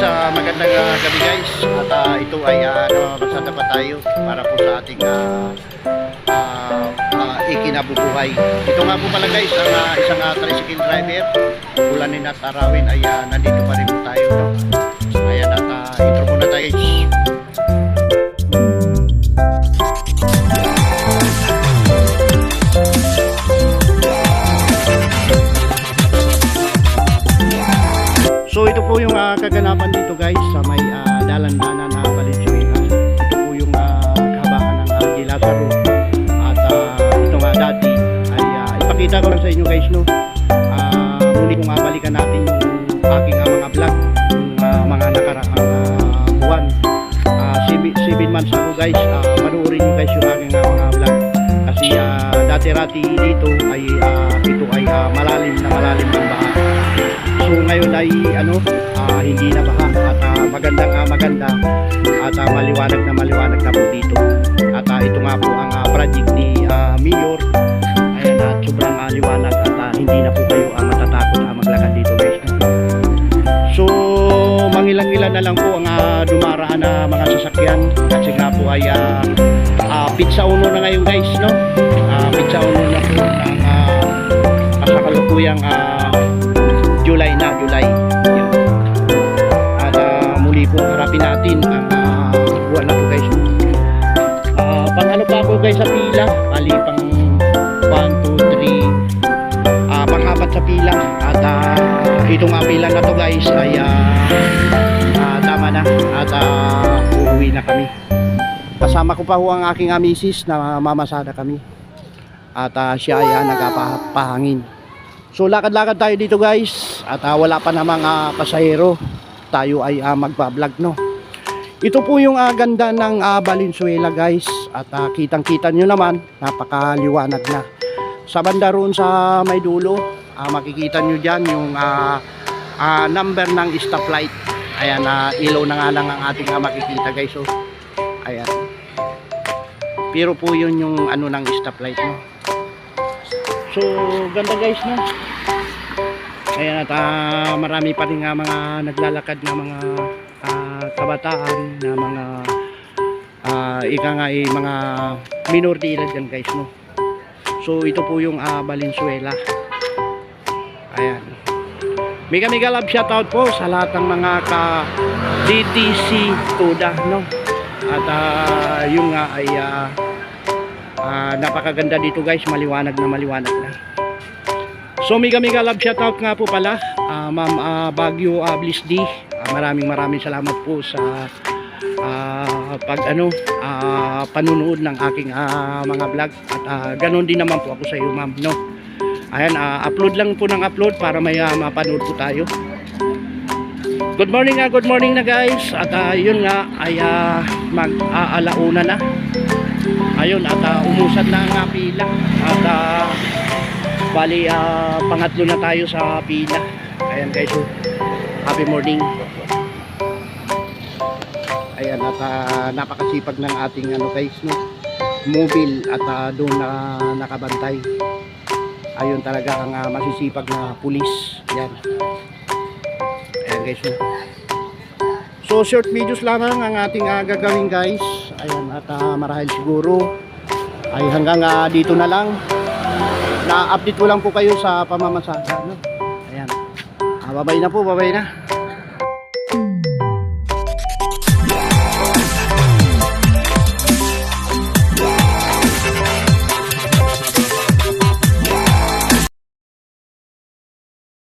Sa magandang ah, gabi guys at ah, ito ay uh, namamamasada pa tayo para po sa ating uh, uh, uh, ikinabubuhay. Ito nga po pala guys ang ah, isang uh, tricycle driver ulanin at arawin ay ah, nandito pa rin po tayo. No? Ipakita ko lang sa inyo guys no. Ah, muli kong uh, balikan natin yung aking ah, mga vlog yung ah, mga nakaraang ah, buwan. 7 months ago guys, ah, panoorin nyo guys yung aking ah, mga vlog. Kasi ah, dati-rati dito ay ah, ito ay ah, malalim na malalim ng baha. So ngayon ay ano, ah, hindi na baha at ah, magandang ah, maganda at ah, maliwanag na maliwanag na po dito. At ah, ito nga po ang ah, project ni ah, Mayor. Ayan at sobrang liwanag at ah, hindi na po kayo ah, matatakot na maglakad dito guys. So mangilang-ilan na lang po ang ah, dumaraan na mga sasakyan kasi nga po ay ah, ah, pizza uno na ngayon guys no. Ah, pizza uno na po ng uh, kasalukuyang ah, July na, July. Pila na to guys ay ah, ah, tama na at ah, uuwi na kami. Kasama ko pa ho ang aking ah, misis na mamasada kami. At ah, siya ay ah, nagpapahangin. So lakad-lakad tayo dito guys at ah, wala pa namang ah, pasahero. Tayo ay uh, magpa-vlog no. Ito po yung ah, ganda ng ah, Valenzuela guys at ah, kitang-kita nyo naman napakaliwanag na. Sa banda roon sa may dulo ah, makikita nyo dyan yung ah, ah, number ng stoplight. Ayan, ah, ilaw na nga lang ang ating ah, makikita guys. So, ayan. Pero po yun yung ano ng stoplight no. So, ganda guys no. Ayan at ah, marami pa rin nga mga naglalakad na mga ah, kabataan na mga ah, ika nga eh, mga minor de edad yan guys no. So ito po yung ah, Valenzuela. Ayan. Mega mega love shoutout po sa lahat ng mga ka DTC Tuda no. At ah, yung nga ay ah, ah, napakaganda dito guys, maliwanag na maliwanag na. So mega mega love shoutout nga po pala ah, Ma'am ah, Bagyo uh, Bliss D. Ah, maraming maraming salamat po sa ah, pag ano ah, panunood ng aking ah, mga vlog at ah, ganun din naman po ako sa iyo ma'am no. Ayan ah, upload lang po ng upload para may ah, mapanood po tayo. Good morning nga, good morning na guys. At ah, yun nga ay ah, mag aalauna na. Ayun at ah, umusad na ang pila. At ah, Bali, ah, pangatlo na tayo sa pila. Ayan guys, so, happy morning. Ayan, at ah, napakasipag ng ating ano guys, no? Mobile at ah, doon na nakabantay. Ayun talaga ang ah, masisipag na pulis. Ayan. Ayan guys, no? So, short videos lamang ang ating ah, gagawin guys. Ayan, at ah, marahil siguro ay hanggang ah, dito na lang na-update ko lang po kayo sa pamamasada no? ayan ah, babay na po babay na